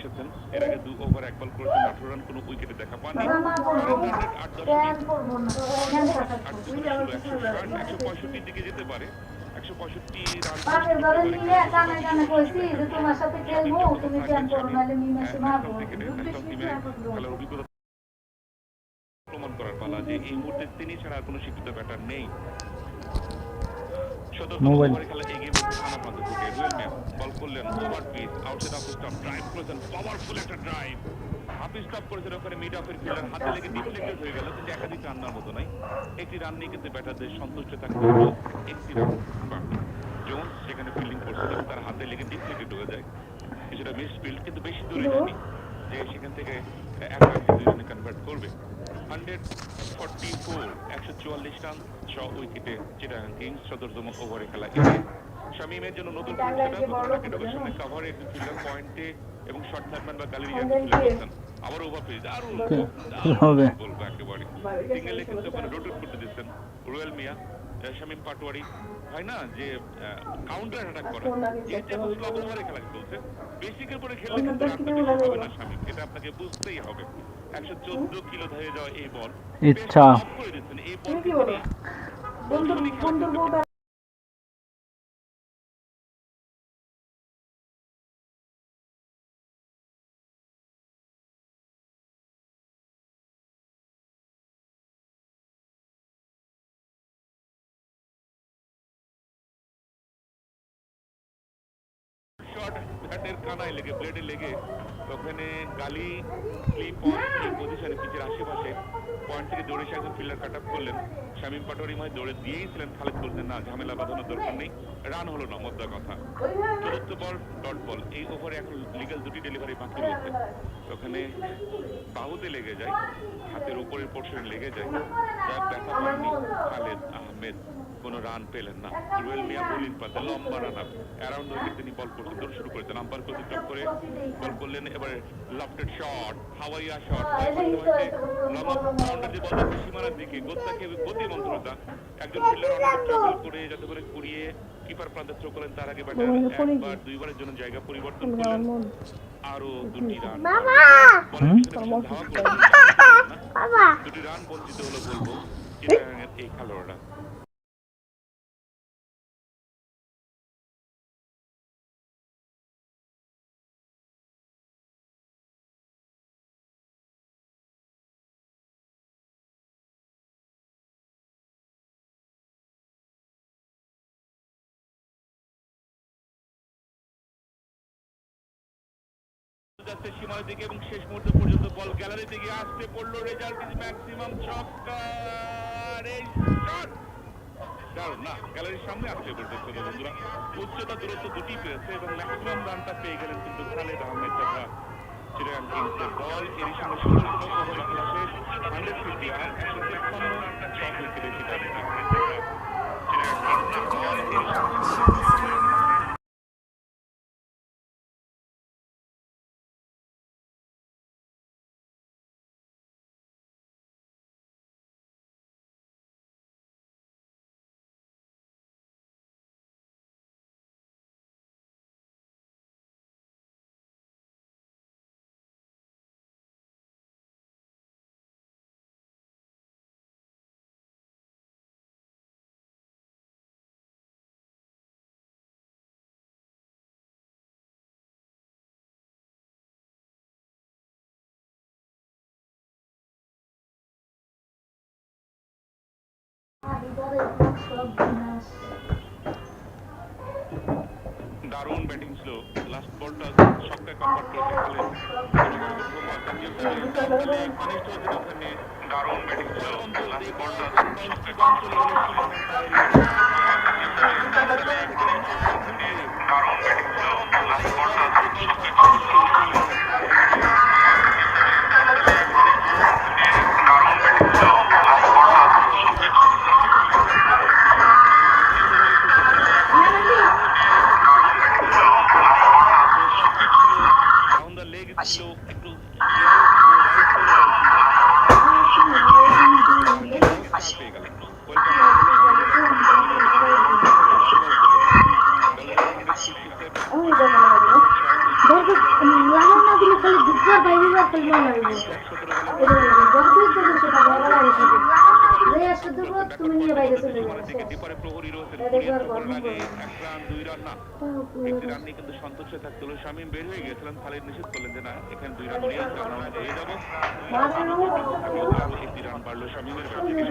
এসেছেন এর আগে দু ওভার এক বল করেছেন আঠারো রান কোনো উইকেটে দেখা পাননি আট একশো পঁয়ষট্টির দিকে যেতে পারে একশো পঁয়ষট্টি রান অভিজ্ঞতা প্রমাণ করার পালা যে এই মুহূর্তে তিনি ছাড়া আর কোনো শিক্ষিত ব্যাটার নেই ম্যাম বল করলেন over pitch outside off stop drive করেছেন। পাওয়ারফুল একটা ড্রাইভ। হাফি স্টপ করেছেন ওখানে মিড অফের ফিল্ডার হাতে লেগে ডিফ্লেক্টেড হয়ে গেল কিন্তু একাধিক রান মতো নাই। একটি রান নিয়ে কিন্তু ব্যাটারদের সন্তুষ্ট থাকতে হলো। একটি রান জোন্স সেখানে ফিল্ডিং করছিল তার হাতে লেগে ডিফ্লেক্টেড হয়ে যায়। কিছুটা মিস ফিল্ড কিন্তু বেশি দূরে যায়নি। যে সেখান থেকে এক কনভার্ট করবে। হান্ড্রেড ফর্টি ফোর একশো চুয়াল্লিশ রান ছ উইকেটে চিটাগাং কিংস চতুর্থম ওভারে খেলা এসে শামিমের জন্য নতুন সামনে কাভারে ফিল্ডার পয়েন্টে এবং শর্ট থার্ডম্যান বা গ্যালারি আবার ওভার পেজ দারুণ! হবে? বলব একেবারে। সিঙ্গেলে কিন্তু ওখানে রোটেট করতে দিচ্ছেন রুয়েল মিয়া শামীম পাটোয়ারি। হয় না যে কাউন্টার অ্যাটাক করা। যেহেতু এখন স্লগ ওভারে খেলা চলছে। বেসিকের পরে খেললে কিন্তু রানটা বেশি হবে না শামীম। এটা আপনাকে বুঝতেই হবে। একশো চোদ্দ কিলো ধরে যাওয়া এই বল। ইচ্ছা। শট ব্যাটের কানায় লেগে ব্লেডে লেগে ওখানে গালি স্লিপ অন এই আশেপাশে পয়েন্ট থেকে দৌড়ে এসে একজন ফিল্ডার কাট আপ করলেন। শামীম পাটোয়ারি ময় দৌড়ে দিয়েইছিলেন খালেদ বলতেন না, ঝামেলা বাঁধানোর দরকার নেই। রান হলো না মোদ্দা কথা। চতুর্থ বল, ডট বল, এই ওভারে এখন লিগাল দুটি ডেলিভারি বাকি রয়েছে। ওখানে বাহুতে লেগে যায়, হাতের উপরের পোর্শনে লেগে যায়। যাক ব্যথা পাননি খালেদ আহমেদ। কোনো রান পেলেন না। রুয়েল মিয়া বোলিং পাতে লম্বা রান আপ। অ্যারাউন্ড উইকেট তিনি বল করতে দৌড় শুরু করেছেন আম্পায়ার কোচ টপ করে বল করলেন। এবারে লফটেড শট হাওয়াইয়া শট লম্বা বাউন্ডারি বল যাচ্ছে সীমানার দিকে। গোত্তাকে গতি মন্ত্রতা একজন ফিল্ডার অনেক ট্রাভেল করে যাতে করে কুড়িয়ে কিপার প্রান্তে থ্রো করলেন তার আগে ব্যাটার একবার দুইবারের জন্য জায়গা পরিবর্তন করলেন। আরও দুটি রান। না। দুটি রান বঞ্চিত হলো বলব। এই খেলোয়াড়রা। যাচ্ছে সীমানার দিকে এবং শেষ মুহূর্ত পর্যন্ত বল গ্যালারি দিকে আসতে পড়ল রেজাল্ট ইজ ম্যাক্সিমাম ছক্কার। এই শট দারুণ। না, গ্যালারির সামনে আসছে বলতে ছোট বন্ধুরা, উচ্চতা দূরত্ব দুটি পেয়েছে এবং ম্যাক্সিমাম রানটা পেয়ে গেলেন কিন্তু খালেদ আহমেদ তথা চিটাগাং কিংসের দল এরই সঙ্গে ষোলোতম ওভারে খেলা শেষ হান্ড্রেড ফিফটি রান একশো তেপ্পান্ন ছ উইকেটে চিটাগাং কিংসের দল এরই সঙ্গে দারুণ ব্যাটিং ছিল। লাস্ট বলটা খালেদ কনিষ্ঠ হচ্ছেন ওখানে দারুণ ব্যাটিং ছিল। লাস্ট বলটা ছক্কায় কনভার্ট দারুণ ভাই বিবার ফেলব না হইব যে আসতে দেবো তুমি নিয়ে বাইরে চলে যাবে ডিপারে প্রহরী গরম। এক রান দুই রান না। একটি রান নিয়ে কিন্তু সন্তুষ্ট থাকতে হলো। শামীম বের হয়ে গেছিলেন খালিদ নিষেধ করলেন যে না এখানে দুই রান নিয়ে আমরা হয়ে যাব। একটি রান বাড়লো শামীমের ব্যাট থেকে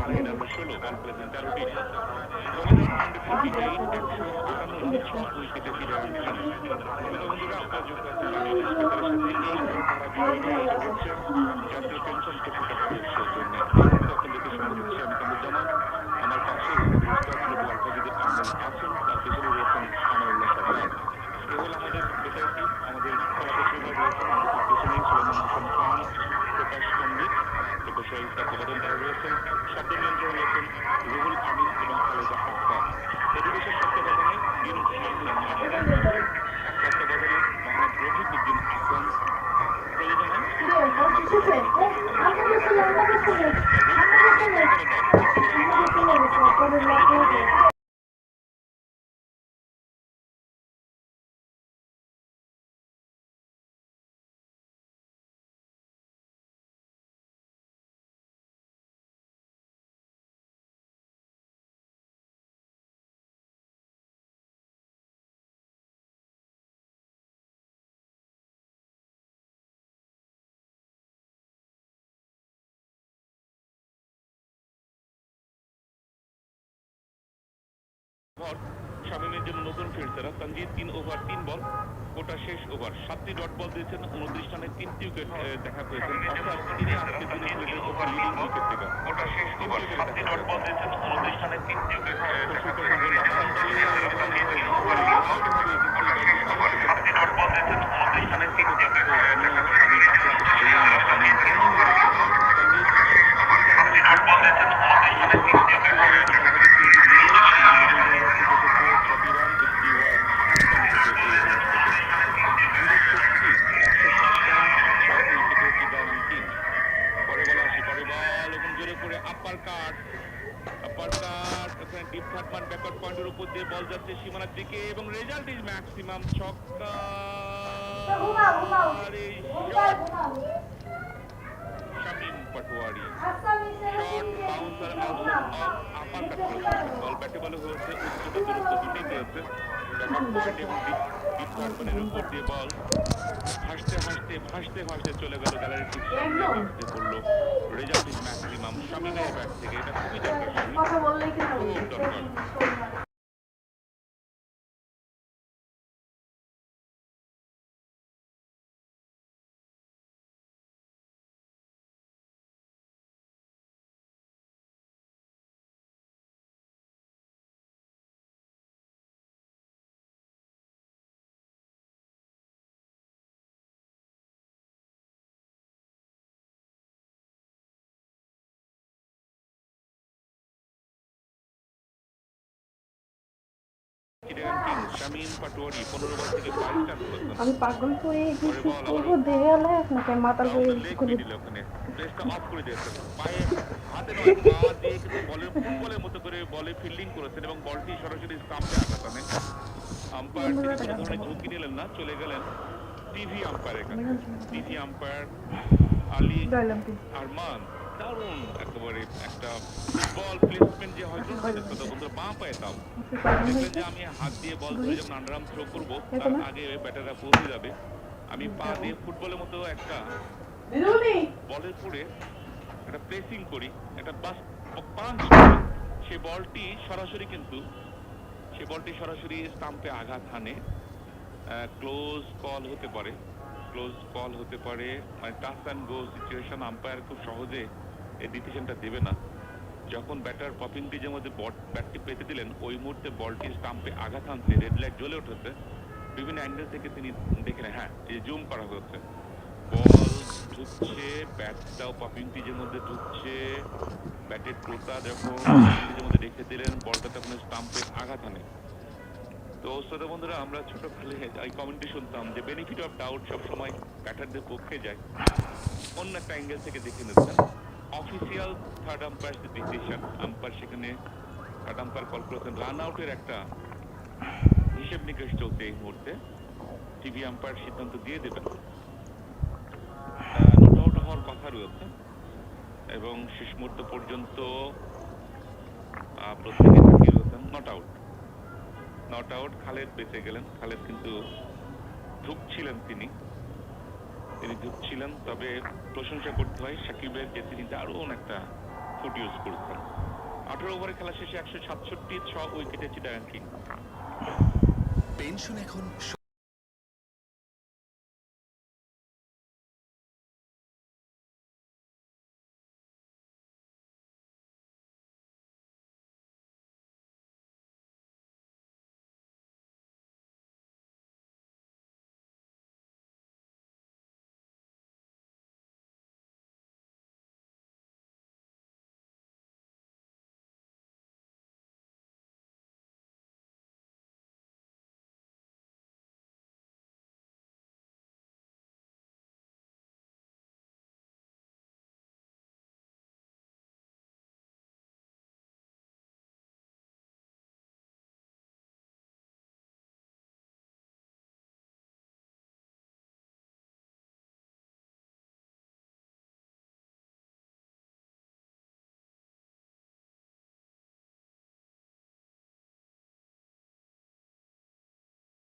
রান ষোলো বল পেলেছেন তেরোটি জাতীয় পেনশন হল আমাদের বেটার টিম রয়েছেন আমাদের হোসেন খান প্রকাশ পণ্ডিত প্রকৌশল তত্ত্বাবধান তারা রয়েছেন শব্দ নিয়ন্ত্রণ রয়েছেন রুহুল আমিন এবং খালেদা আক্তার এডুকেশন তত্ত্বাবধানে তত্ত্বাবধানে মোহাম্মদ রফিক উদ্দিন আসলাম প্রযোজনায় শামীমের জন্য নতুন ফিরছেরা তানজিদ তিন ওভার তিন বল গোটা শেষ ওভার সাতটি ডট বল দিয়েছেন উনত্রিশ রানে তিনটি উইকেট দেখা পেয়েছেন। অর্থাৎ তিনি আজকের দিনে লিডিং উইকেট টেকার গোটা শেষ ওভার সাতটি ডট বল দিয়েছেন উনত্রিশ রানে তিনটি উইকেট ম্যাক্সিমাম ছক্কা শামীম পাটোয়ারি। আচ্ছা bouncer out of upper ball ব্যাটে বলে হয়েছে উচ্চতা দূরত্ব দুটোই পেয়েছে ব্যাকআউট পয়েন্ট এবং ডিপ ডিপ উপর দিয়ে বল হাসতে হাসতে ভাসতে ভাসতে চলে গেল গ্যালারির ঠিক সামনে। বাঁচতে পড়ল রেজাল্ট ইজ ম্যাক্সিমাম শামীমের ব্যাট থেকে। এটা খুবই দরকার আমি পাগল হয়ে কিছু করব দেখে এলে আপনাকে মাতাল হয়ে করে বলে ফিল্ডিং করেছেন এবং বলটি সরাসরি স্টাম্পে আঘাত আনে। আম্পায়ার তিনি কোনো ধরনের ঝুঁকি নিলেন না চলে গেলেন টিভি আম্পায়ারের কাছে। TV umpire Ali Arman. দারুণ। একেবারে একটা বল প্লেসমেন্ট যে হয়তো সেটা বন্ধুরা বাঁ পায়ে দেখলেন যে আমি হাত দিয়ে বল ধরে যখন থ্রো করব তার আগে ব্যাটাররা পৌঁছে যাবে। আমি পা দিয়ে ফুটবলের মতো একটা বলের পরে একটা প্রেসিং করি একটা বাস পাঞ্চ সে বলটি সরাসরি কিন্তু সে বলটি সরাসরি স্টাম্পে আঘাত হানে। ক্লোজ কল হতে পারে। ক্লোজ কল হতে পারে। মানে touch and go situation umpire খুব সহজে এই ডিসিশনটা দেবে না। যখন ব্যাটার পপিং পিজের মধ্যে ব্যাটটি পেতে দিলেন, ওই মুহূর্তে বলটি স্টাম্পে আঘাত হানছে রেড লাইট জ্বলে উঠেছে। বিভিন্ন অ্যাঙ্গেল থেকে তিনি দেখলেন হ্যাঁ এই জুম করা হচ্ছে। বল ঢুকছে ব্যাটটাও পপিং পিজের মধ্যে ঢুকছে। ব্যাটের টোটা যখন পিজের মধ্যে রেখে দিলেন বলটা তখন স্টাম্পে আঘাত হানে। তো শ্রোতা বন্ধুরা, আমরা ছোটকালে এই কমেন্টে শুনতাম যে বেনিফিট অফ ডাউট সবসময় ব্যাটারদের পক্ষে যায়। অন্য একটা অ্যাঙ্গেল থেকে দেখে নিচ্ছেন। Official third umpire decision umpire সেখানে থার্ড আম্পায়ার কল করেছেন। রান আউটের একটা হিসেব নিকেশ চলছে এই মুহূর্তে। টিভি আম্পায়ার সিদ্ধান্ত দিয়ে দেবেন। কথা রয়েছে। এবং শেষ মুহূর্ত পর্যন্ত প্রত্যেকে তাকিয়ে রয়েছেন not out not out Khaled বেঁচে গেলেন। খালেদ কিন্তু ঢুকছিলেন তিনি। তিনি ছিলেন, তবে প্রশংসা করতে হয় সাকিবের যে তিনি দারুণ একটা ফুট ইউজ করেছেন। আঠারো ওভারে খেলা শেষে একশো সাতষট্টি ছ উইকেটে চিটাগাং কিং পেনশন এখন